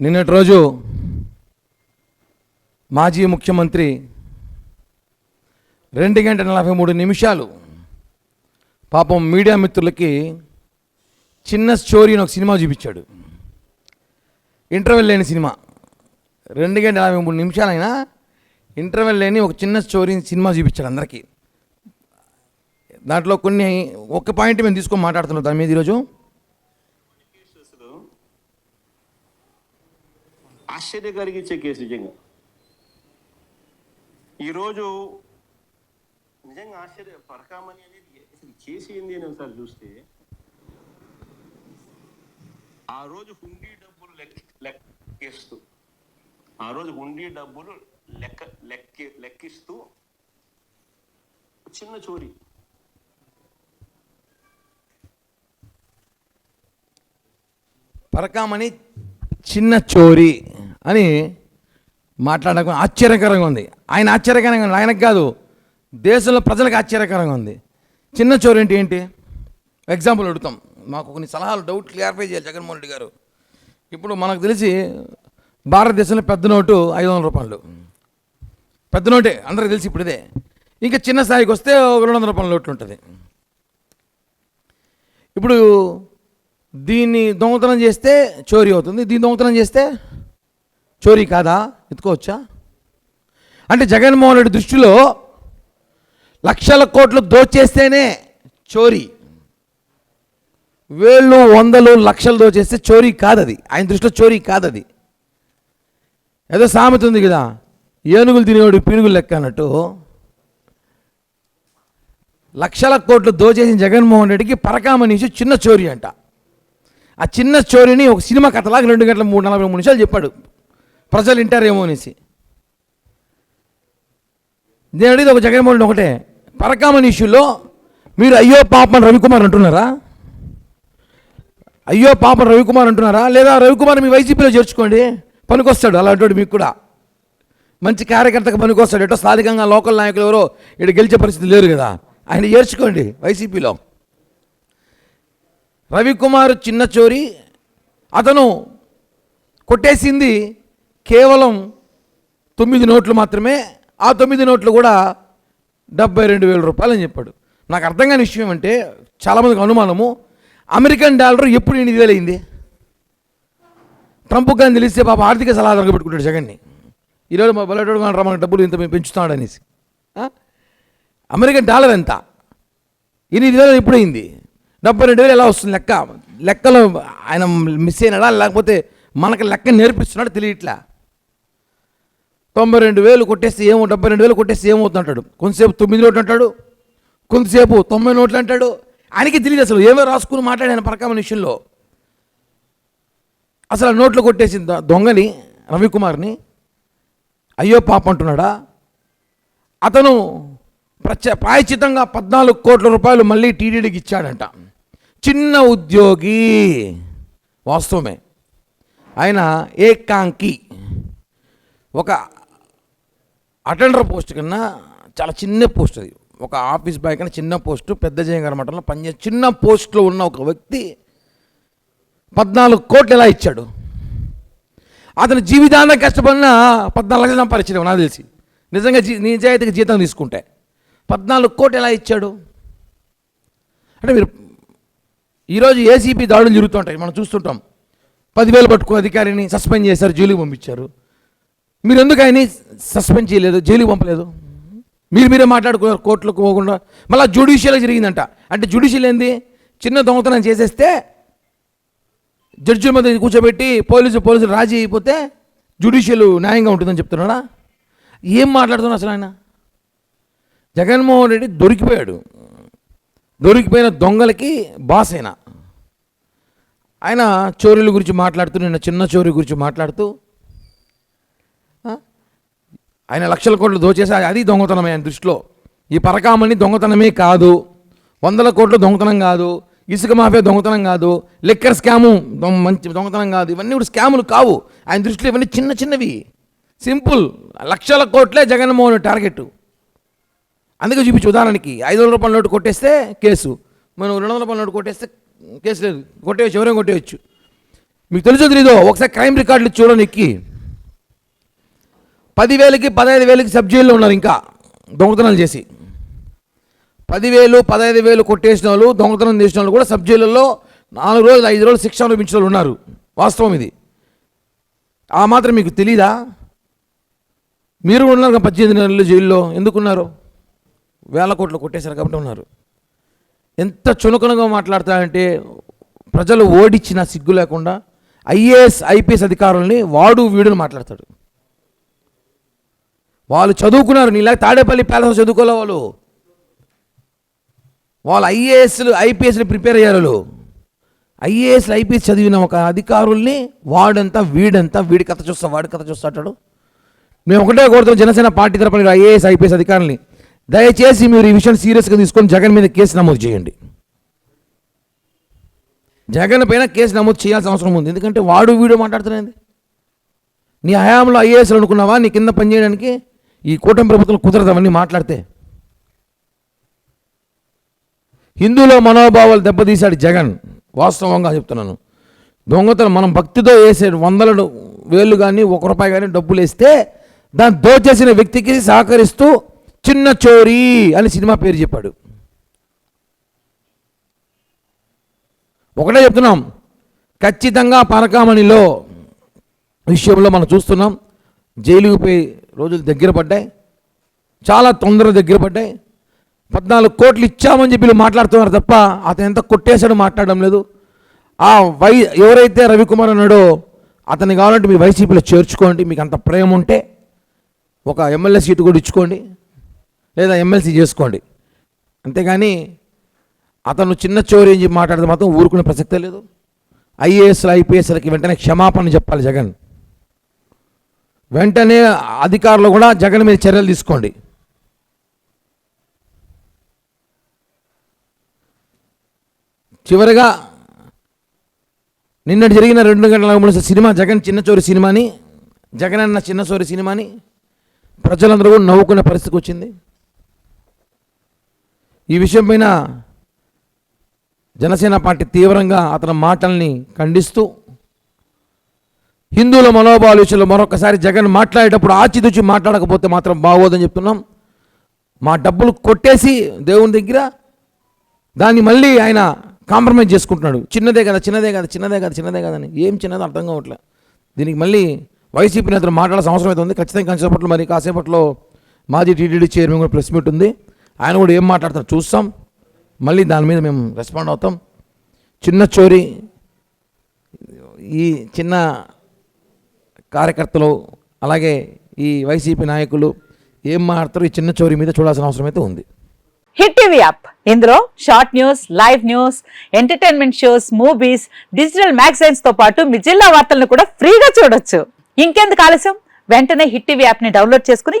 నిన్నటి రోజు మాజీ ముఖ్యమంత్రి రెండు గంటల నలభై మూడు నిమిషాలు పాపం మీడియా మిత్రులకి చిన్న స్టోరీ అని ఒక సినిమా చూపించాడు. ఇంటర్వెల్ లేని సినిమా. రెండు గంటల నలభై మూడు నిమిషాలైనా ఇంటర్వెల్ లేని ఒక చిన్న స్టోరీని సినిమా చూపించాడు అందరికీ. దాంట్లో కొన్ని ఒక పాయింట్ మేము తీసుకొని మాట్లాడుతున్నాం దాని మీద ఈరోజు. కేసులు ఆశ్చర్య కలిగించే కేసు నిజంగా. ఈరోజు నిజంగా ఆశ్చర్య పరకామణి అనేది అసలు అని ఒకసారి చూస్తే ఆ రోజు హుండీ డబ్బులు లెక్క లెక్కేస్తూ ఆ రోజు హుండీ డబ్బులు లెక్క లెక్కి లెక్కిస్తూ చిన్న చోరీ. పరకామణి చిన్న చోరీ అని మాట్లాడడం ఆశ్చర్యకరంగా ఉంది. ఆయన ఆశ్చర్యకరంగా ఉంది. ఆయనకు కాదు దేశంలో ప్రజలకు ఆశ్చర్యకరంగా ఉంది. చిన్న చోరీ అంటే ఏంటి? ఎగ్జాంపుల్ అడుగుతాం. మాకు కొన్ని సలహాలు డౌట్ క్లియర్ఫై చేయాలి జగన్మోహన్ రెడ్డి గారు. ఇప్పుడు మనకు తెలిసి భారతదేశంలో పెద్ద నోటు ఐదు వందల రూపాయలు. పెద్ద నోటే అందరికి తెలిసి ఇప్పుడు ఇదే. ఇంకా చిన్న స్థాయికి వస్తే ఒక రెండు వందల రూపాయల నోట్లు ఉంటుంది. ఇప్పుడు దీన్ని దొంగతనం చేస్తే చోరీ అవుతుంది. దీన్ని దొంగతనం చేస్తే చోరీ కాదా? ఎత్తుకోవచ్చా? అంటే జగన్మోహన్ రెడ్డి దృష్టిలో లక్షల కోట్లు దోచేస్తేనే చోరీ. వేళ్ళు వందలు లక్షలు దోచేస్తే చోరీ కాదది. ఆయన దృష్టిలో చోరీ కాదది. ఏదో సామెత ఉంది కదా ఏనుగులు తినేవాడు పీనుగులు లెక్క అన్నట్టు. లక్షల కోట్లు దోచేసిన జగన్మోహన్ రెడ్డికి పరకామనీసి చిన్న చోరీ అంట. ఆ చిన్న చోరీని ఒక సినిమా కథలాగా రెండు గంటల మూడు నలభై మూడు నిమిషాలు చెప్పాడు. ప్రజలు వింటారేమో అనేసి. నేను అడిగితే ఒక జగన్మోహన్ ఒకటే పరకామన్ ఇష్యూలో మీరు అయ్యో పాపం రవికుమార్ అంటున్నారా? అయ్యో పాపం రవికుమార్ అంటున్నారా? లేదా రవికుమార్ మీ వైసీపీలో చేర్చుకోండి పనికొస్తాడు అలాంటి మీకు కూడా. మంచి కార్యకర్తకు పనికొస్తాడు ఎటో స్థానికంగా లోకల్ నాయకులు ఎవరో ఇక్కడ గెలిచే పరిస్థితి లేరు కదా. ఆయన చేర్చుకోండి వైసీపీలో. రవికుమార్ చిన్నచోరి అతను కొట్టేసింది కేవలం తొమ్మిది నోట్లు మాత్రమే. ఆ తొమ్మిది నోట్లు కూడా డెబ్బై రెండు వేల రూపాయలు అని చెప్పాడు. నాకు అర్థం కాని విషయం అంటే చాలామందికి అనుమానము. అమెరికన్ డాలర్ ఎప్పుడు ఎనిమిది వేలు అయింది? ట్రంప్ కానీ తెలిస్తే పాప ఆర్థిక సలహాదారుగా పెట్టుకుంటాడు జగన్ని. ఈరోజు మా బలటోడు కానీ మనకు డబ్బులు ఇంత మేము పెంచుతున్నాడు అనేసి. అమెరికన్ డాలర్ ఎంత? ఎనిమిది వేలు ఎప్పుడైంది డెబ్బై రెండు వేలు ఎలా వస్తుంది లెక్క? లెక్కలో ఆయన మిస్ అయినాడా? లేకపోతే మనకు లెక్క నేర్పిస్తున్నాడు తెలియట్లా? తొంభై రెండు వేలు కొట్టేస్తే ఏమో డెబ్బై రెండు వేలు కొట్టేస్తే ఏమవుతుంది అంటాడు? కొంతసేపు తొమ్మిది నోట్లు అంటాడు కొంతసేపు తొంభై నోట్లు అంటాడు. ఆయనకి తెలియదు అసలు. ఏమో రాసుకుని మాట్లాడాను పరకామని విషయంలో అసలు ఆ నోట్లు కొట్టేసిన దొంగని రవికుమార్ని అయ్యో పాప అంటున్నాడా? అతను ప్రత్య ప్రాయచితంగా పద్నాలుగు కోట్ల రూపాయలు మళ్ళీ టీడీడీకి ఇచ్చాడంట. చిన్న ఉద్యోగి. వాస్తవమే. ఆయన ఏకాంకి. ఒక అటెండర్ పోస్ట్ కన్నా చాలా చిన్న పోస్ట్ అది. ఒక ఆఫీస్ బాయ్ కన్నా చిన్న పోస్టు పెద్ద జయగార మఠంలో పనిచేసే చిన్న పోస్ట్లో ఉన్న ఒక వ్యక్తి పద్నాలుగు కోట్లు ఎలా ఇచ్చాడు? అతను జీవితాంతం కష్టపడిన పద్నాలుగు లక్షలు సంపాదించడం నాకు తెలిసి. నిజంగా జీ నిజాయితీగా జీతం తీసుకుంటే పద్నాలుగు కోట్లు ఎలా ఇచ్చాడు? అంటే మీరు ఈరోజు ఏసీపీ దాడులు జరుగుతుంటాయి. మనం చూస్తుంటాం. పదివేలు పట్టుకో అధికారిని సస్పెండ్ చేశారు జైలుకి పంపించారు. మీరు ఎందుకు ఆయన్ని సస్పెండ్ చేయలేదు జైలుకి పంపలేదు? మీరు మీరే మాట్లాడుకున్నారు కోర్టులకు పోకుండా. మళ్ళీ జ్యుడిషియల్ జరిగిందంట. అంటే జ్యుడిషియల్ ఏంది? చిన్న దొంగతనం చేసేస్తే జడ్జి మీద కూర్చోబెట్టి పోలీసు పోలీసులు రాజీ అయిపోతే జ్యుడిషియల్ న్యాయంగా ఉంటుందని చెప్తున్నాడా? ఏం మాట్లాడుతున్నా అసలు ఆయన? జగన్మోహన్ రెడ్డి దొరికిపోయాడు. దొరికిపోయిన దొంగలకి బాస్ అయిన ఆయన చోరీల గురించి మాట్లాడుతూ నిన్న చిన్న చోరీ గురించి మాట్లాడుతూ ఆయన లక్షల కోట్లు దోచేసి అది దొంగతనమే ఆయన దృష్టిలో. ఈ పరకామణి దొంగతనమే కాదు. వందల కోట్లు దొంగతనం కాదు. ఇసుక మాఫియా దొంగతనం కాదు. లిక్కర్ స్కాము దొంగ మంచి దొంగతనం కాదు. ఇవన్నీ కూడా స్కాములు కావు. ఆయన దృష్టిలో ఇవన్నీ చిన్న చిన్నవి. సింపుల్. లక్షల కోట్లే జగన్మోహన్ టార్గెట్ అందుకే చూపించు ఉదాహరణకి ఐదు వందల రూపాయల నోటు కొట్టేస్తే కేసు. మనం రెండు వందల రూపాయల నోటు కొట్టేస్తే కేసు లేదు. కొట్టేయచ్చు ఎవరైనా కొట్టేయచ్చు. మీకు తెలుసో తెలీదో? ఒకసారి క్రైమ్ రికార్డులు చూడనిక్కి ఎక్కి. పదివేలకి పదహైదు వేలకి సబ్ జైల్లో ఉన్నారు ఇంకా దొంగతనాలు చేసి. పదివేలు పదహైదు వేలు కొట్టేసిన వాళ్ళు దొంగతనం చేసిన వాళ్ళు కూడా సబ్ జైలుల్లో నాలుగు రోజులు ఐదు రోజులు శిక్ష అనుభవించిన వాళ్ళు ఉన్నారు. వాస్తవం ఇది. ఆ మాత్రం మీకు తెలీదా? మీరు కూడా ఉన్నారు పద్దెనిమిది నెలలు జైల్లో. ఎందుకున్నారు? వేల కోట్లు కొట్టేశారు కాబట్టి ఉన్నారు. ఎంత చునకనగా మాట్లాడతారంటే ప్రజలు ఓడిచ్చిన సిగ్గు లేకుండా ఐఏఎస్ ఐపీఎస్ అధికారుల్ని వాడు వీడుని మాట్లాడతాడు. వాళ్ళు చదువుకున్నారు నీలా తాడేపల్లి ప్యాలెస్ చదువుకోలే వాళ్ళు. వాళ్ళు ఐఏఎస్లు ఐపీఎస్లు ప్రిపేర్ అయ్యారు వాళ్ళు. ఐఏఎస్లు ఐపీఎస్ చదివిన ఒక అధికారుల్ని వాడంతా వీడంతా వీడి కథ చూస్తా వాడి కథ చూస్తాడు మేము ఒకటే కోరుతాం జనసేన పార్టీ తరపున ఐఏఎస్ ఐపీఎస్ అధికారుల్ని దయచేసి మీరు ఈ విషయం సీరియస్గా తీసుకొని జగన్ మీద కేసు నమోదు చేయండి. జగన్ పైన కేసు నమోదు చేయాల్సిన అవసరం ఉంది. ఎందుకంటే వాడు వీడు మాట్లాడుతున్నది నీ హయాంలో ఐఏఎస్లు అనుకున్నావా? నీ కింద పనిచేయడానికి ఈ కూటమి ప్రభుత్వం కుదరదవన్నీ మాట్లాడితే. హిందువుల మనోభావాలు దెబ్బతీశాడు జగన్. వాస్తవంగా చెప్తున్నాను. దొంగతనం మనం భక్తితో వేసే వందల వేలు కానీ ఒక రూపాయి కానీ డబ్బులు వేస్తే దాన్ని దోచేసిన వ్యక్తికి సహకరిస్తూ చిన్న చోరీ అని సినిమా పేరు చెప్పాడు. ఒకటే చెప్తున్నాం. ఖచ్చితంగా పరకామణిలో విషయంలో మనం చూస్తున్నాం. జైలుకు పోయి రోజులు దగ్గర పడ్డాయి. చాలా తొందరగా దగ్గర పడ్డాయి. పద్నాలుగు కోట్లు ఇచ్చామని చెప్పి వీళ్ళు మాట్లాడుతున్నారు తప్ప అతను ఎంత కొట్టేశాడో మాట్లాడడం లేదు. ఆ వై ఎవరైతే రవికుమార్ అన్నాడో అతన్ని కావాలంటే మీ వైసీపీలో చేర్చుకోండి మీకు అంత ప్రేమ ఉంటే ఒక ఎమ్మెల్యే సీటు కూడా ఇచ్చుకోండి. లేదా ఎమ్మెల్సీ చేసుకోండి. అంతేగాని అతను చిన్న చోరీ అని మాట్లాడితే మాత్రం ఊరుకునే ప్రసక్తే లేదు. ఐఏఎస్లు ఐపీఎస్లకి వెంటనే క్షమాపణ చెప్పాలి జగన్. వెంటనే అధికారులు కూడా జగన్ మీద చర్యలు తీసుకోండి. చివరిగా నిన్న జరిగిన రెండు గంటల మూడు సినిమా జగన్ చిన్నచోరి సినిమాని జగన్ అన్న చిన్నచోరి సినిమాని ప్రజలందరూ కూడా నవ్వుకునే పరిస్థితికి వచ్చింది. ఈ విషయం పైన జనసేన పార్టీ తీవ్రంగా అతని మాటల్ని ఖండిస్తూ హిందువుల మనోభావాల విషయంలో మరొకసారి జగన్ మాట్లాడేటప్పుడు ఆచితూచి మాట్లాడకపోతే మాత్రం బాగోదని చెప్తున్నాం. మా డబ్బులు కొట్టేసి దేవుని దగ్గర దాన్ని మళ్ళీ ఆయన కాంప్రమైజ్ చేసుకుంటున్నాడు. చిన్నదే కదా చిన్నదే కదా చిన్నదే కదా చిన్నదే కదా అని. ఏం చిన్నదో అర్థం కావట్లే. దీనికి మళ్ళీ వైసీపీ నేతలు మాట్లాడాల్సిన అవసరం అయితే ఉంది ఖచ్చితంగా కాసేపట్లో మరి కాసేపట్లో మాజీ టీటీడీ చైర్మన్ కూడా ప్రెస్ మీట్ ఉంది. ఆయన కూడా ఏం మాట్లాడతారు చూస్తాం. మళ్ళీ దాని మీద మేము రెస్పాండ్ అవుతాం. చిన్న చోరీ ఈ చిన్న కార్యకర్తలు అలాగే ఈ వైసీపీ నాయకులు ఏం మాట్లాడతారు ఈ చిన్న చోరీ మీద చూడాల్సిన అవసరం అయితే ఉంది. Hit TV app. ఇందులో short news live news entertainment shows movies digital మ్యాగజైన్స్తో పాటు మీ జిల్లా వార్తలను కూడా ఫ్రీగా చూడొచ్చు. ఇంకెందుకు ఆలస్యం? వెంటనే హిట్ టీవీ యాప్ని డౌన్లోడ్ చేసుకుని